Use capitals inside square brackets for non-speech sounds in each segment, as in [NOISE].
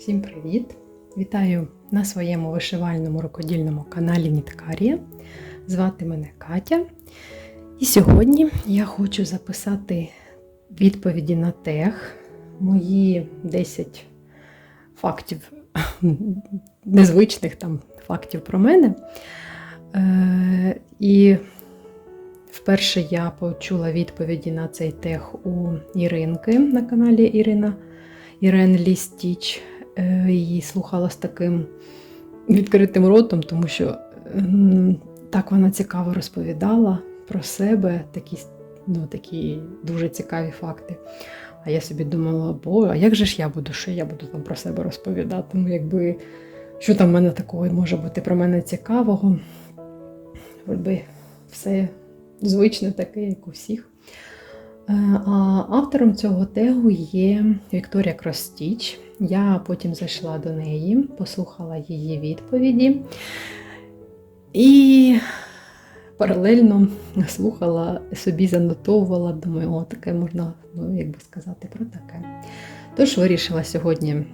Всім привіт! Вітаю на своєму вишивальному рукодільному каналі Ніткарія. Звати мене Катя. І сьогодні я хочу записати відповіді на тех, мої 10 фактів, [LAUGHS] незвичних там фактів про мене. Е, і вперше я почула відповіді на цей тех у Іринки на каналі Ірина Ірен Лістіч. Е, Її слухала з таким відкритим ротом, тому що так вона цікаво розповідала про себе, такі, ну, такі дуже цікаві факти. А я собі думала, бо а як же ж я буду, що я буду там про себе розповідати? Ну, якби, що там в мене такого може бути про мене цікавого? Вроді все звичне таке, як у всіх. Е, А автором цього тегу є Вікторія Кростіч. Я потім зайшла до неї, послухала її відповіді і паралельно слухала, собі занотовувала, думаю, о, таке можна, ну, як би сказати, про таке. Тож вирішила сьогодні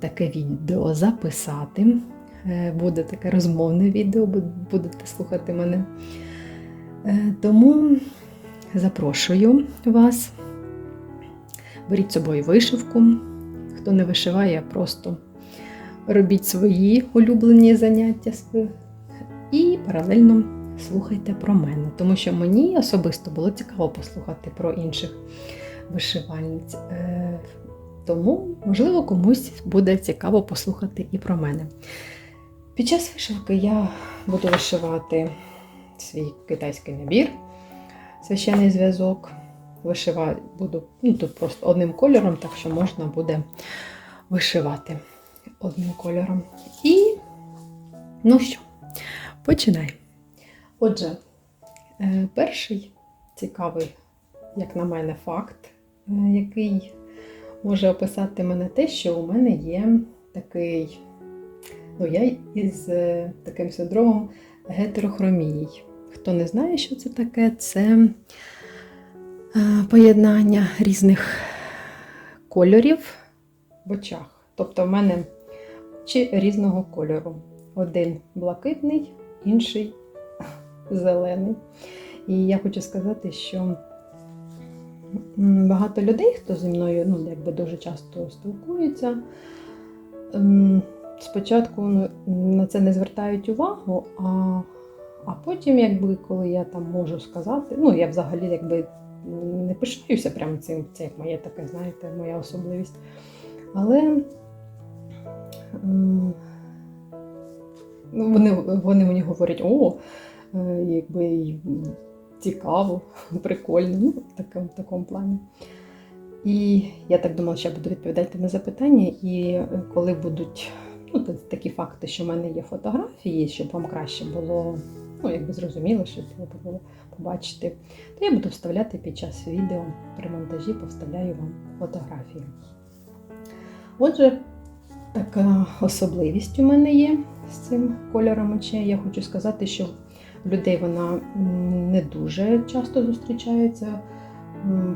таке відео записати. Е, Буде таке розмовне відео, будете слухати мене. Е, Тому запрошую вас. Беріть з собою вишивку. Хто не вишиває, просто робіть свої улюблені заняття і паралельно слухайте про мене. Тому що мені особисто було цікаво послухати про інших вишивальниць. Е, Тому, можливо, комусь буде цікаво послухати і про мене. Під час вишивки я буду вишивати свій китайський набір, священний зв'язок. Вишивати буду ну, тут просто одним кольором, так що можна буде вишивати одним кольором. І, ну що, починаємо. Отже, е, перший цікавий, як на мене, факт, е, який може описати мене те, що у мене є такий, ну, я із е, таким синдромом гетерохромії. Хто не знає, що це таке, це е, поєднання різних кольорів в очах. Тобто в мене очі різного кольору. Один блакитний, інший [LAUGHS] зелений. І я хочу сказати, що багато людей, хто зі мною ну, якби дуже часто спілкується, ем, спочатку ну, на це не звертають увагу, а, а потім, якби, коли я там можу сказати, ну я взагалі якби не пишаюся прямо цим, це як моє таке, знаєте, моя особливість. Але ну, вони, вони мені говорять, о, е, якби цікаво, [LAUGHS] прикольно, ну, в такому, в такому плані. І я так думала, що я буду відповідати на запитання, і е, коли будуть ну, та- такі факти, що в мене є фотографії, щоб вам краще було, ну, якби зрозуміло, щоб було побачити, то я буду вставляти під час відео при монтажі, повставляю вам фотографії. Отже, така особливість у мене є з цим кольором очей. Я хочу сказати, що в людей вона не дуже часто зустрічається.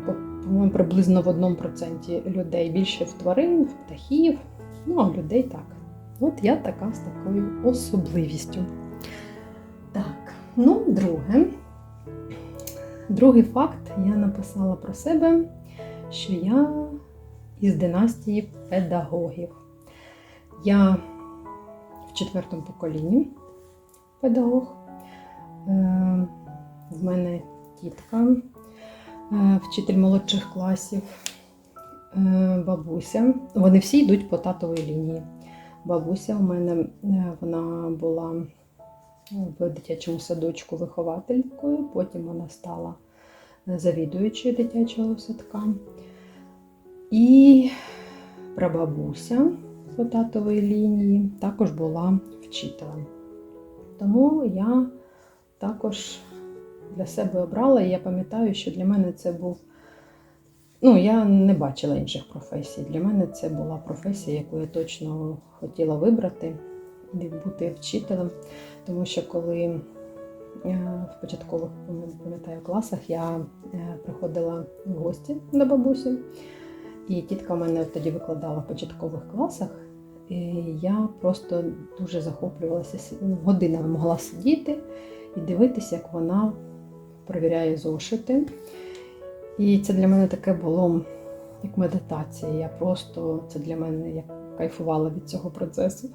По- По-моєму, приблизно в одному проценті людей більше в тварин, в птахів, ну а в людей так. От я така з такою особливістю. Так, ну, друге. Другий факт я написала про себе, що я із династії педагогів. Я в четвертому поколінні педагог. Е, В мене тітка, е, вчитель молодших класів, е, бабуся. Вони всі йдуть по татовій лінії. Бабуся у мене е, вона була в дитячому садочку вихователькою, потім вона стала завідуючою дитячого садка. І прабабуся по татової лінії також була вчителем. Тому я також для себе обрала, і я пам'ятаю, що для мене це був. Ну, я не бачила інших професій. Для мене це була професія, яку я точно хотіла вибрати і бути вчителем. Тому що коли е, в початкових пам'ятаю класах я е, приходила в гості до бабусі, і тітка в мене тоді викладала в початкових класах. І я просто дуже захоплювалася. С- Годинами могла сидіти і дивитися, як вона провіряє зошити. І це для мене таке було як медитація. Я просто це для мене як кайфувала від цього процесу.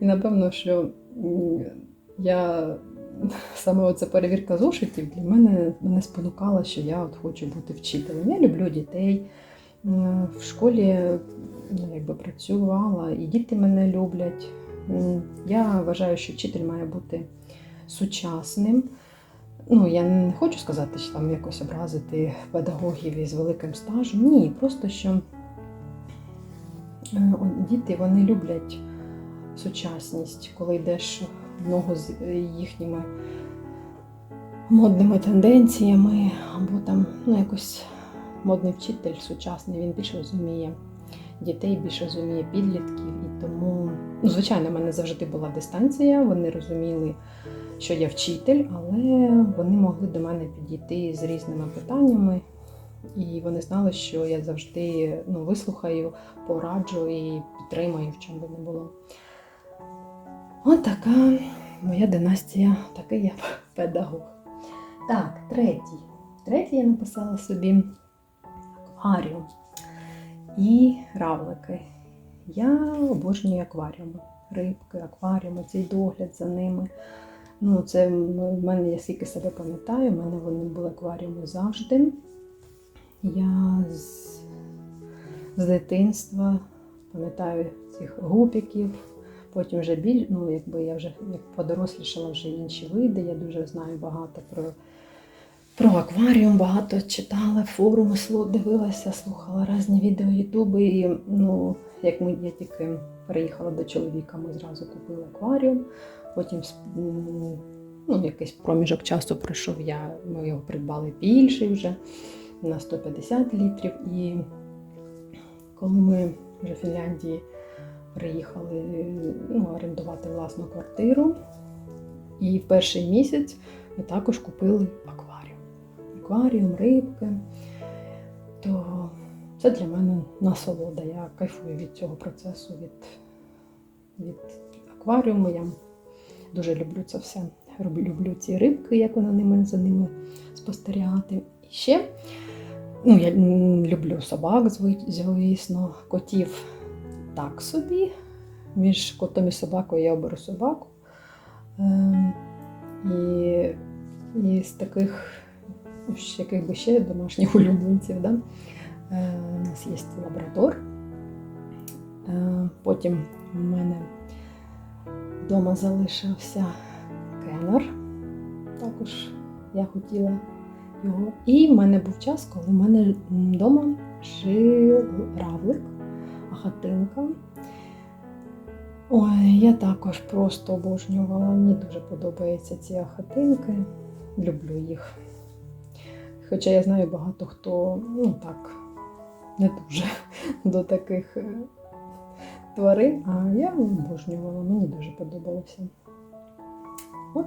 І напевно, що я [LAUGHS] саме оця перевірка зошитів для мене мене спонукала, що я от хочу бути вчителем. Я люблю дітей. В школі ну, якби працювала, і діти мене люблять. Я вважаю, що вчитель має бути сучасним. Ну, я не хочу сказати, що там якось образити педагогів із великим стажем. Ні, просто що е, діти вони люблять сучасність, коли йдеш в ногу з їхніми модними тенденціями, або там ну, якось модний вчитель сучасний, він більше розуміє дітей, більше розуміє підлітків. І тому, ну, звичайно, в мене завжди була дистанція, вони розуміли, що я вчитель, але вони могли до мене підійти з різними питаннями. І вони знали, що я завжди ну, вислухаю, пораджу і підтримаю, в чому би не було. От така моя династія, такий я [LAUGHS] педагог. Так, третій. Третій я написала собі акваріум і равлики. Я обожнюю акваріуми. Рибки, акваріуми, цей догляд за ними. Ну, це в мене, я скільки себе пам'ятаю, в мене вони були акваріуми завжди. Я з, з дитинства пам'ятаю цих гупіків, потім вже біль, ну, якби я вже як подорослішала вже інші види. Я дуже знаю багато про, про акваріум, багато читала, форуми дивилася, слухала різні відео Ютуби. І ну, як ми, я тільки переїхала до чоловіка, ми зразу купили акваріум. Потім ну, якийсь проміжок часу пройшов, я, ми його придбали більший вже на 150 літрів. І коли ми вже в Фінляндії приїхали ну, орендувати власну квартиру, і перший місяць ми також купили акваріум. Акваріум, рибки. То це для мене насолода. Я кайфую від цього процесу, від, від акваріуму. Я дуже люблю це все. Люблю ці рибки, як вона ними за ними спостерігати. І ще ну, я люблю собак, звісно, котів так собі. Між котом і собакою я оберу собаку. Ем, і, і з таких, яких би ще домашніх [LAUGHS] улюбленців. Да? Е, у нас є лабрадор. Е, потім в мене вдома залишився кеннер. Також я хотіла його. І в мене був час, коли в мене вдома жив равлик, хатинка. Ой, я також просто обожнювала. Мені дуже подобаються ці ахатинки. Люблю їх. Хоча я знаю багато хто, ну так, не дуже [LAUGHS] до таких е, тварин, а я обожнювала, мені дуже подобалося. От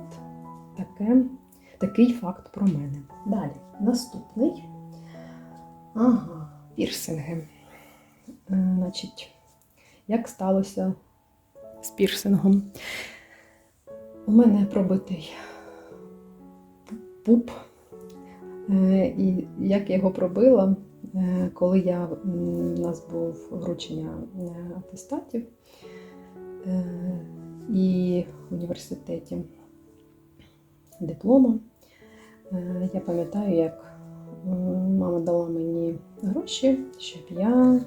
таке, такий факт про мене. Далі, наступний. Ага, пірсинги. Е, Значить, як сталося з пірсингом? У мене пробитий пуп. Е, І як я його пробила, е, коли я, у нас був вручення е, атестатів і в університеті диплома, я пам'ятаю, як мама дала мені гроші, щоб я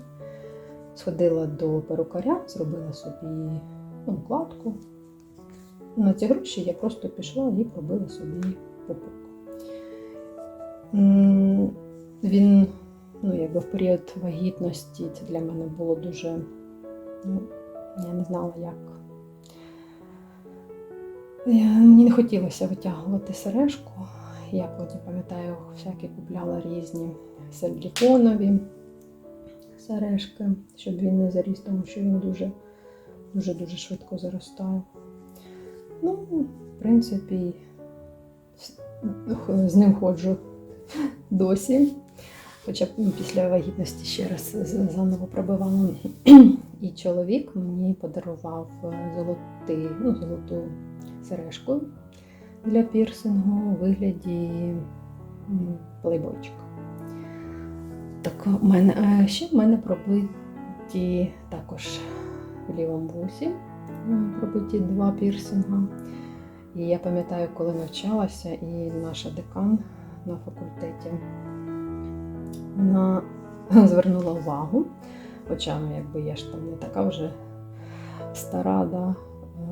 сходила до перукаря, зробила собі укладку. На ці гроші я просто пішла і пробила собі пупок. Він, ну, якби в період вагітності це для мене було дуже, ну, я не знала, як. Я, мені не хотілося витягувати сережку. Я потім пам'ятаю, всякі купляла різні силіконові сережки, щоб він не заріс, тому що він дуже дуже дуже швидко заростає. Ну, в принципі, з ним ходжу досі. Хоча ну, після вагітності ще раз заново пробивала. [CLEARS THROAT] І чоловік мені подарував е, золотий, ну, золоту сережку для пірсингу у вигляді плейбойчика. Так, у мене, е, ще в мене пробиті також в лівому вусі, пробиті два пірсинга. І я пам'ятаю, коли навчалася, і наша декан на факультеті вона [LAUGHS] звернула увагу. Хоча ну, якби я ж там не така вже стара, да.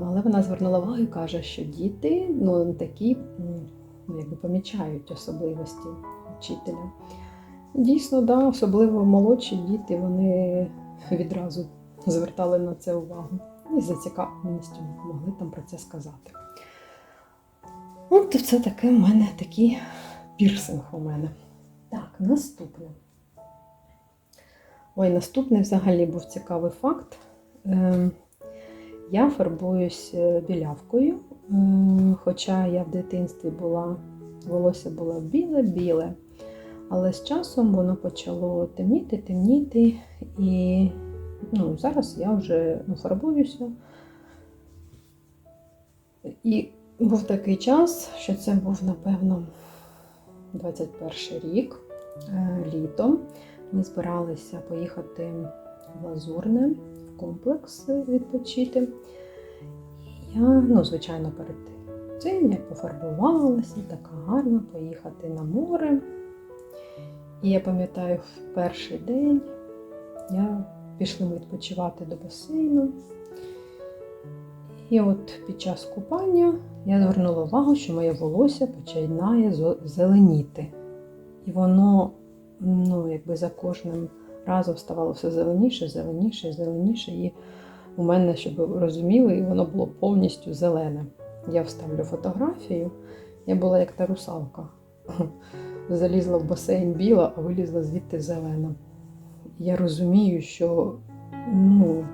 але вона звернула увагу і каже, що діти ну, такі ну, якби помічають особливості вчителя. Дійсно, да, особливо молодші діти, вони відразу звертали на це увагу і з зацікавленістю могли там про це сказати. От це таке в мене такий пірсинг у мене. Так, наступне. Ой, наступний взагалі був цікавий факт. Ем, Я фарбуюсь е, білявкою, е, хоча я в дитинстві була, волосся було біле-біле, але з часом воно почало темніти, темніти, і ну, зараз я вже ну, фарбуюся. І був такий час, що це був, напевно, 21 рік, е, літом. Ми збиралися поїхати в Лазурне в комплекс відпочити. Я, ну, звичайно, перед цим я пофарбувалася, така гарна, поїхати на море. І я пам'ятаю, в перший день я пішли відпочивати до басейну. І от під час купання я звернула увагу, що моє волосся починає зеленіти. І воно ну, якби за кожним разом ставало все зеленіше, зеленіше, зеленіше. І у мене, щоб ви розуміли, воно було повністю зелене. Я вставлю фотографію. Я була як та русалка. [LAUGHS] Залізла в басейн біла, а вилізла звідти зелена. Я розумію, що ну,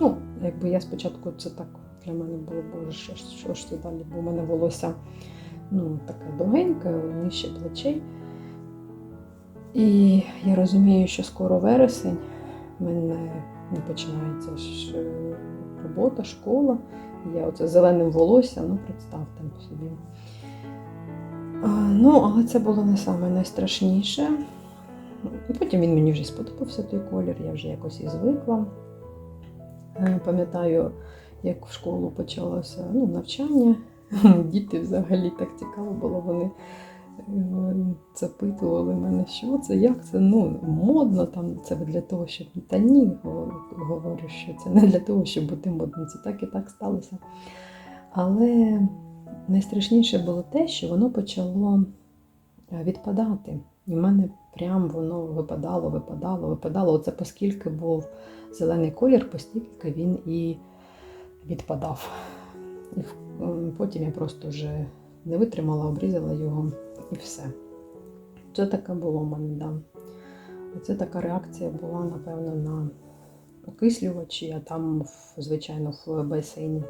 ну, якби я спочатку це так для мене було, боже, що, що ж це далі, бо у мене волосся ну, таке довгеньке, нижче плечей. І я розумію, що скоро вересень, в мене ну, починається ж робота, школа. Я оце зеленим волоссям, ну представте собі. Ну, але це було не саме найстрашніше. Потім він мені вже сподобався той колір, я вже якось і звикла. Е, Пам'ятаю, як в школу почалося ну, навчання. [LAUGHS] Діти взагалі так цікаво було, вони е, запитували мене, що це, як це, ну, модно там, це для того, щоб та ні, говорю- говорю, що це не для того, щоб бути модним, це так і так сталося. Але найстрашніше було те, що воно почало е, відпадати. І в мене прям воно випадало, випадало, випадало. Оце оскільки був зелений колір, постільки він і відпадав. І потім я просто вже не витримала, обрізала його і все. Це таке було в мене, да. Оце така реакція була, напевно, на окислювачі, а там, звичайно, в басейні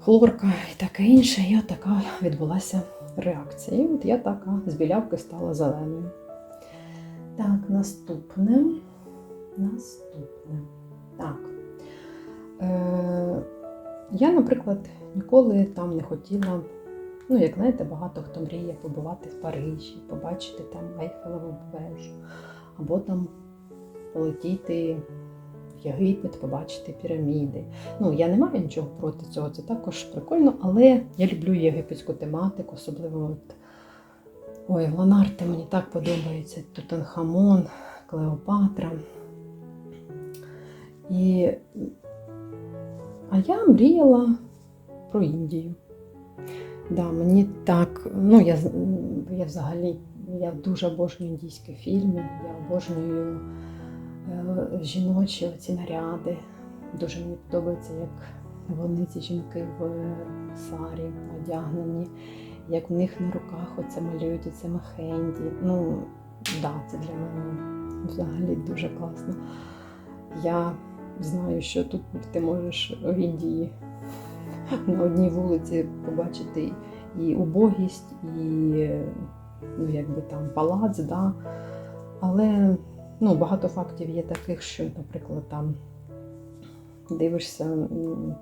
хлорка і таке інше. От така відбулася реакція. І от я така з білявки стала зеленою. Так, наступне. Наступне. Так. Е, я, наприклад, ніколи там не хотіла, ну, як знаєте, багато хто мріє побувати в Парижі, побачити там Ейфелеву вежу, або там полетіти в Єгипет, побачити піраміди. Ну, я не маю нічого проти цього, це також прикольно, але я люблю єгипетську тематику, особливо от. Ой, Ланарте мені так подобається. Тутанхамон, Клеопатра. І... А я мріяла про Індію. Да, мені так, ну я, я взагалі я дуже обожнюю індійські фільми, я обожнюю е, жіночі ці наряди. Дуже мені подобається, як вони, ці жінки в сарі одягнені, як в них на руках оце малюють оце мехенді. Ну, да, це для мене взагалі дуже класно. Я знаю, що тут ти можеш в Індії на одній вулиці побачити і убогість, і ну, якби там палац, да. але ну, багато фактів є таких, що, наприклад, там дивишся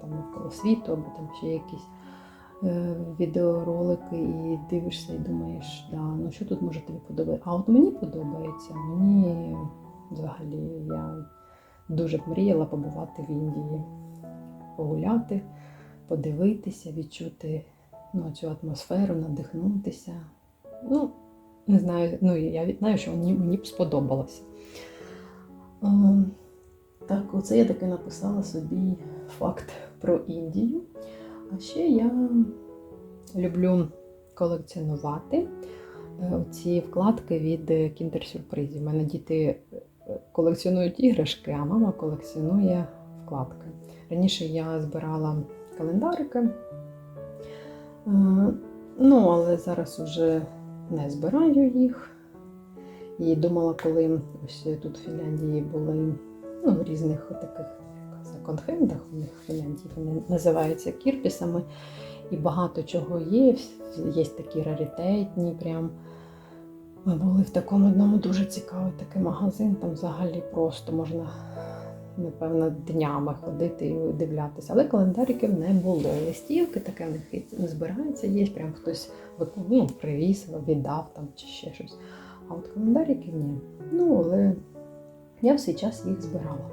там навколо світу, або там ще якісь е, відеоролики, і дивишся і думаєш, да, ну що тут може тобі подобається. А от мені подобається, мені взагалі я дуже б мріяла побувати в Індії, погуляти, подивитися, відчути ну, цю атмосферу, надихнутися. Ну, не знаю, ну я знаю, що мені, мені б сподобалося. Ем, Так, оце я таки написала собі факт про Індію. А ще я люблю колекціонувати е, ці вкладки від кіндер-сюрпризів. У мене діти е, колекціонують іграшки, а мама колекціонує вкладки. Раніше я збирала календарики, е, ну, але зараз вже не збираю їх. І думала, коли ось тут в Фінляндії були ну, в різних таких секонд-хендах, у них в Фінляндії вони називаються кірпісами, і багато чого є. Є такі раритетні. Прям. Ми були в такому одному дуже цікавий такий магазин, там взагалі просто можна, напевно, днями ходити і дивлятися. Але календариків не було. Листівки таке в них і збирається, є, прям хтось ну, привіз, віддав там чи ще щось. А от календариків ні. Ну, але я в свій час їх збирала.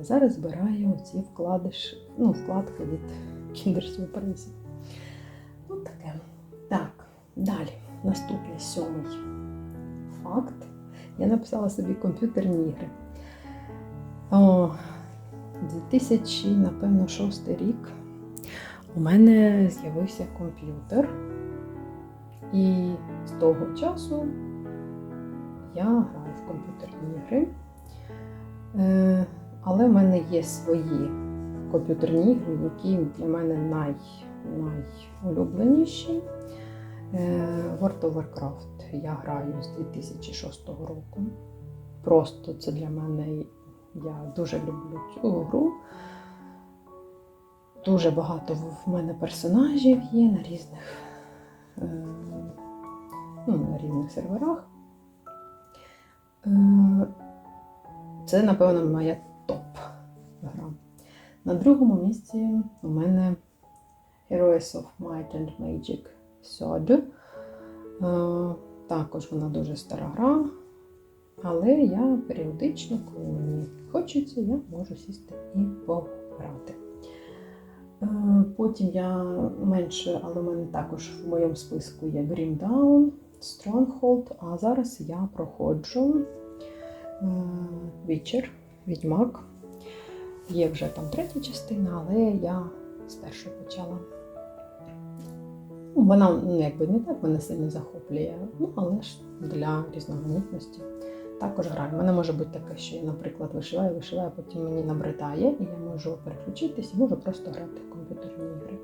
А зараз збираю ці вкладиш, ну, вкладки від [LAUGHS] кіндер-сюрпризів. От таке. Так, далі. Наступний сьомий факт. Я написала собі комп'ютерні ігри. О, 2000, напевно, шостий рік у мене з'явився комп'ютер. І з того часу я граю в комп'ютерні ігри. Е, але в мене є свої комп'ютерні ігри, які для мене най, найулюбленіші. Е, World of Warcraft я граю з 2006 року. Просто це для мене, я дуже люблю цю гру. Дуже багато в мене персонажів є на різних, е, ну, на різних серверах. Е, Це, напевно, моя топ-гра. На другому місці у мене Heroes of Might and Magic Sword. Е, Також вона дуже стара гра, але я періодично, коли мені хочеться, я можу сісти і пограти. Е, Потім я менше, але в мене також в моєму списку є Grim Dawn, Stronghold, а зараз я проходжу Witcher, Відьмак. Є вже там третя частина, але я спершу почала. Ну, Вона ну, якби не так мене сильно захоплює, ну але ж для різноманітності також граю. У мене може бути таке, що я, наприклад, вишиваю, вишиваю, потім мені набридає, і я можу переключитись і можу просто грати в комп'ютерні ігри.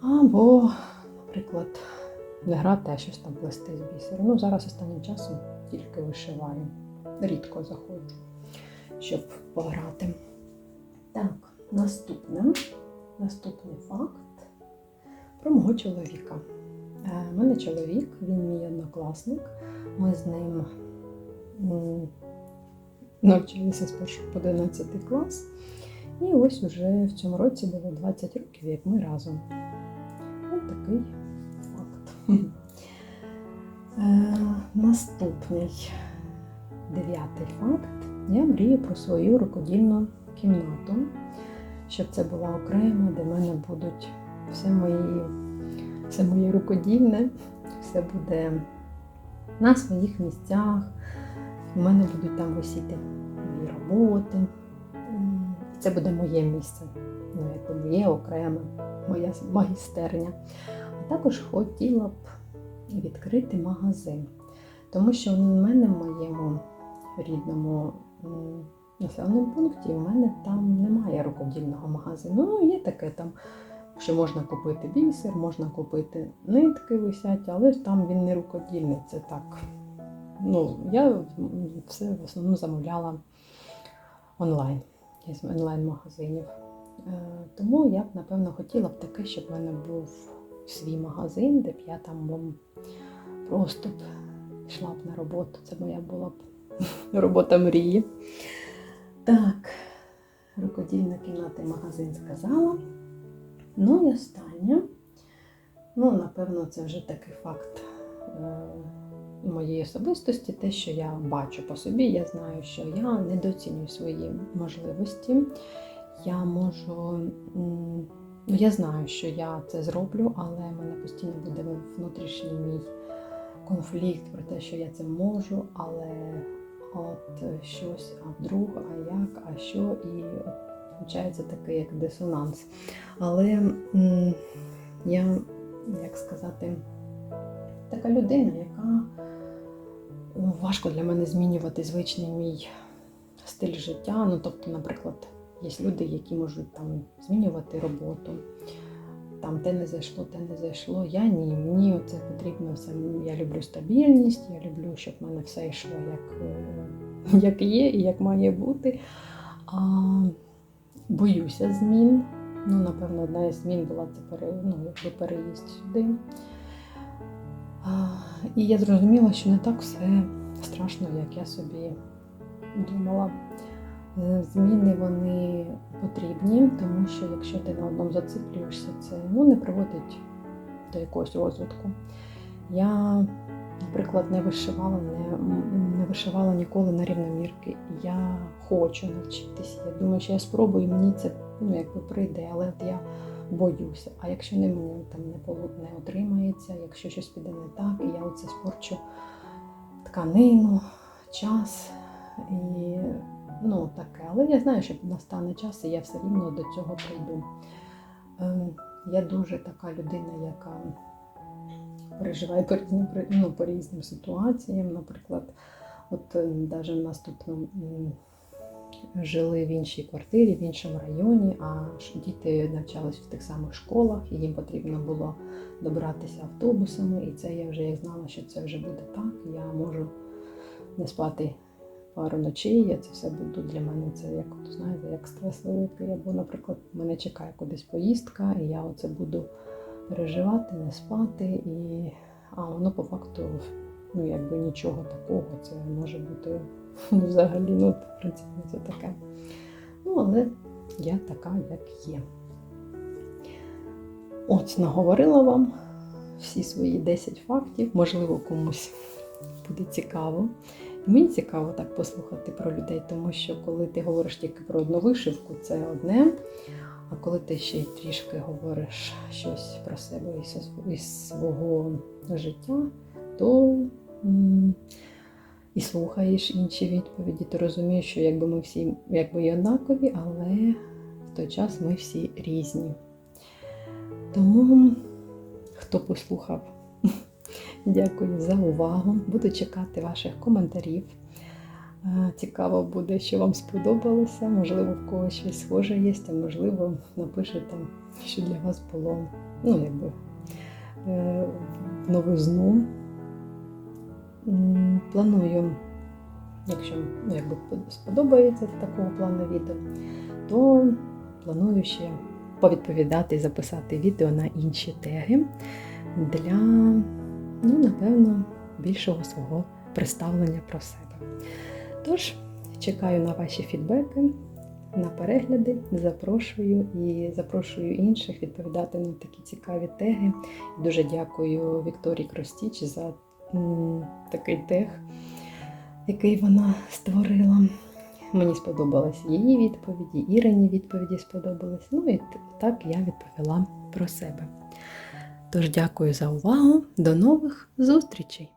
Або, наприклад, не грати, а щось там плести з бісеру. Ну, зараз останнім часом тільки вишиваю. Рідко заходжу, щоб пограти. Так, наступне. Наступний факт про мого чоловіка. Е, У мене чоловік, він мій однокласник. Ми з ним м, навчалися з 1 по 11 клас. І ось уже в цьому році було 20 років, як ми разом. Ось такий факт. [LAUGHS] Е, наступний дев'ятий факт. Я мрію про свою рукодільну кімнату, щоб це була окрема, де в мене будуть все мої, все моє рукодільне, все буде на своїх місцях. У мене будуть там висіти мої роботи. Це буде моє місце, ну, якби моє окреме, моя магістерня. А також хотіла б відкрити магазин. Тому що в мене в моєму рідному населеному пункті в мене там немає рукодільного магазину. Ну, є таке там, що можна купити бісер, можна купити нитки висять, але ж там він не рукодільний, це так. Ну, я все в основному замовляла онлайн, із онлайн-магазинів. Е, Тому я б, напевно, хотіла б таке, щоб в мене був свій магазин, де б я там просто б йшла б на роботу. Це моя була б [LAUGHS] робота мрії. Так, рукодільна кімната і магазин сказала. Ну і останнє. Ну, напевно, це вже такий факт е, моєї особистості, те, що я бачу по собі, я знаю, що я недооцінюю свої можливості. Я можу, ну я знаю, що я це зроблю, але в мене постійно буде внутрішній мій конфлікт про те, що я це можу, але от щось, а вдруг, а як, а що, і от виходить такий як дисонанс. Але я, як сказати, така людина, яка ну, важко для мене змінювати звичний мій стиль життя. Ну, тобто, наприклад, є люди, які можуть там змінювати роботу. Там те не зайшло, те не зайшло. Я ні. Мені це потрібно все. Я люблю стабільність, я люблю, щоб в мене все йшло як, е, як є і як має бути. А, боюся змін. Ну, напевно, одна із змін була це пере, ну, якби переїзд сюди. А, і я зрозуміла, що не так все страшно, як я собі думала. Зміни вони потрібні, тому що якщо ти на одному зациклюєшся, це ну, не приводить до якогось розвитку. Я, наприклад, не вишивала, не, не вишивала ніколи на рівномірки. Я хочу навчитися. Я думаю, що я спробую, мені це ну, якби прийде, але от я боюся. А якщо не мені там не, не отримається, якщо щось піде не так, і я оце спорчу тканину, час і ну таке. Але я знаю, що настане час, і я все рівно до цього прийду. Ем, Я дуже така людина, яка переживає по різним, ну, по різним ситуаціям. Наприклад, от навіть у нас тут ну, жили в іншій квартирі, в іншому районі, а діти навчались в тих самих школах, і їм потрібно було добратися автобусами. І це я вже як знала, що це вже буде так. Я можу не спати пару ночей, я це все буду для мене це як знаєте, як стрес великий. Або, наприклад, мене чекає кудись поїздка, і я оце буду переживати, не спати. І... А воно по факту ну, якби нічого такого. Це може бути ну, взагалі, ну, в принципі, це таке. Ну, але я така, як є. От, наговорила вам всі свої 10 фактів, можливо, комусь буде цікаво. Мені цікаво так послухати про людей, тому що коли ти говориш тільки про одну вишивку, це одне. А коли ти ще й трішки говориш щось про себе із, свого життя, то і слухаєш інші відповіді, то розумієш, що якби ми всі якби і однакові, але в той час ми всі різні. Тому, хто послухав, [LAUGHS] дякую за увагу. Буду чекати ваших коментарів. Цікаво буде, що вам сподобалося. Можливо, в когось щось схоже є, а можливо, напишете, що для вас було ну, якби, е, новизну. Планую, якщо ну, якби, сподобається такого плану відео, то планую ще повідповідати і записати відео на інші теги для, ну, напевно, більшого свого представлення про себе. Тож, чекаю на ваші фідбеки, на перегляди, запрошую і запрошую інших відповідати на такі цікаві теги. Дуже дякую Вікторії Кростіч за такий тег, який вона створила. Мені сподобалась її відповіді, Ірині відповіді сподобались. Ну і так я відповіла про себе. Тож дякую за увагу. До нових зустрічей!